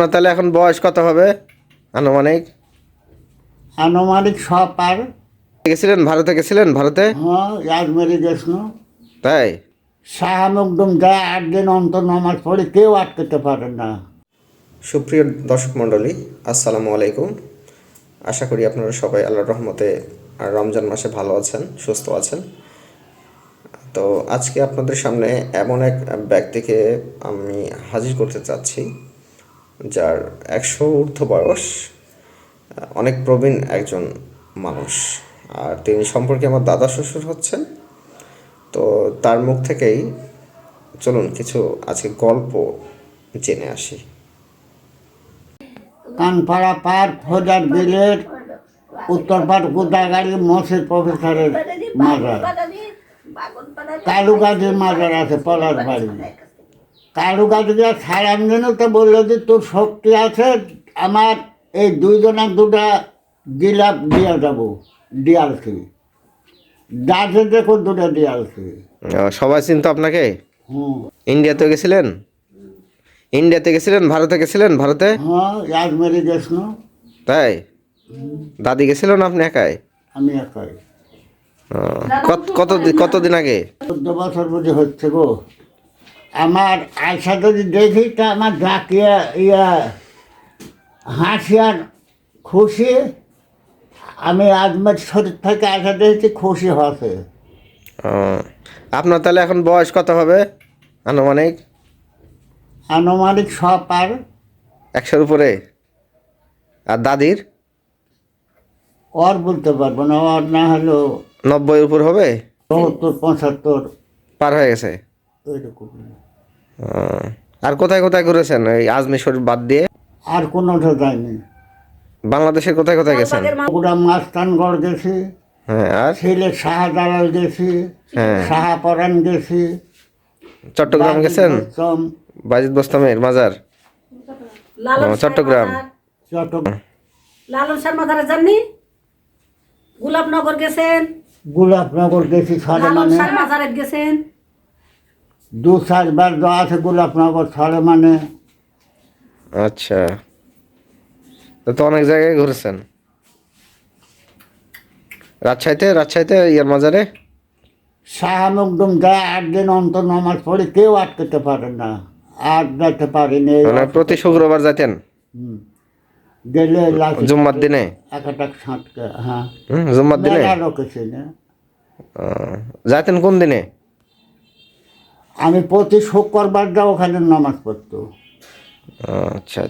আপনার তাহলে এখন বয়স কত হবে? আনুমানিক? আনুমানিক সব পার। গেছিলেন? ভারতে গেছিলেন? ভারতে? হ্যাঁ গেছিল। তাই? শাহ মুকদম যায় আট দিন অন্তর নামাজ পড়ে কেউ আটকাতে পারে না। সুপ্রিয় দর্শক মণ্ডলী আসসালামু আলাইকুম। আশা করি আপনারা সবাই আল্লাহর রহমতে আর রমজান মাসে ভালো আছেন সুস্থ আছেন। তো আজকে আপনাদের সামনে এমন এক ব্যক্তিকে আমি হাজির করতে চাচ্ছি। যার একশো ঊর্ধ্ব বয়স অনেক প্রবীণ একজন মানুষ আর তিনি সম্পর্কে আমার দাদা শ্বশুর হচ্ছেন তো তার মুখ থেকেই চলুন কিছু আজকে গল্প জেনে আসি কানপাড়া পার ফৌজার বিলের উত্তর পাট গোদাগাড়ি মসজিদ প্রফেসরের মাজার কালু গাছের মাজার আছে পলার বাড়ি কালু গাছকে সারাম দিন তো বলল যে তোর শক্তি আছে আমার এই দুইজনা দুটা গিলাপ দিয়ে যাব দিয়ালছি গাছে দেখো দুটো দিয়ালছি সবাই চিনতো আপনাকে? হুম। ইন্ডিয়াতে গেছিলেন? ইন্ডিয়াতে গেছিলেন? ভারতে গেছিলেন? ভারতে? হ্যাঁ আজমেরি গেছিল। তাই? দাদি গেছিল না আপনি একাই? আমি একাই। কত কত কতদিন আগে? চোদ্দ বছর বুঝি হচ্ছে গো। আমার আয়সা যদি দেখি তা আমার ডাকিয়া ইয়া হাসি আর খুশি। আমি আজমের শরীর থেকে আয়সা দেখেছি খুশি ও, আপনার তাহলে এখন বয়স কত হবে? আনুমানিক? আনুমানিক সব পার একশোর উপরে। আর দাদির? ওর বলতে পারব না ওর না হলো নব্বই উপর হবে? চৌহত্তর পঁচাত্তর। পার হয়ে গেছে? আর কোথায় কোথায় ঘুরেছেন? এই আজমির শরীফ বাদ দিয়ে? আর কোনোটা যায়নি বাংলাদেশের কোথায় কোথায় গেছেন? মাস্তানগড় গেছি। হ্যাঁ আর? সিলেট শাহজালাল গেছি। হ্যাঁ। শাহাপরান গেছি। চট্টগ্রাম গেছেন? চম বাজিদ বোস্তামের মাজার? চট্টগ্রাম। চট্টগ্রাম। লালন শর্মা ধারে যাননি? গোলাপনগর গেছেন? গোলাপনগর গেছি লালন মানে। শর্মা গেছেন? দু চারবার দেওয়া আছে গোলাপনগর ছড়ে মানে। আচ্ছা। তো তো অনেক জায়গায় ঘুরেছেন। রাজশাহীতে রাজশাহীতে ইয়ার মাজারে? শাহ যায় আট দিন অন্তর নামাজ পড়ে কেউ আটকাতে পারে না আর যেতে পারিনি মানে প্রতি শুক্রবার যাইতেন? হুম। গেলে লাঠি জুম্মার দিনে? এক একটা ছাঁটকে হ্যাঁ। জুম্মার দিনে? মেলা লোকেছি না ও, যাইতেন কোন দিনে? আমি প্রতি শুক্রবারটা ওখানে নামাজ পড়তো। আচ্ছা।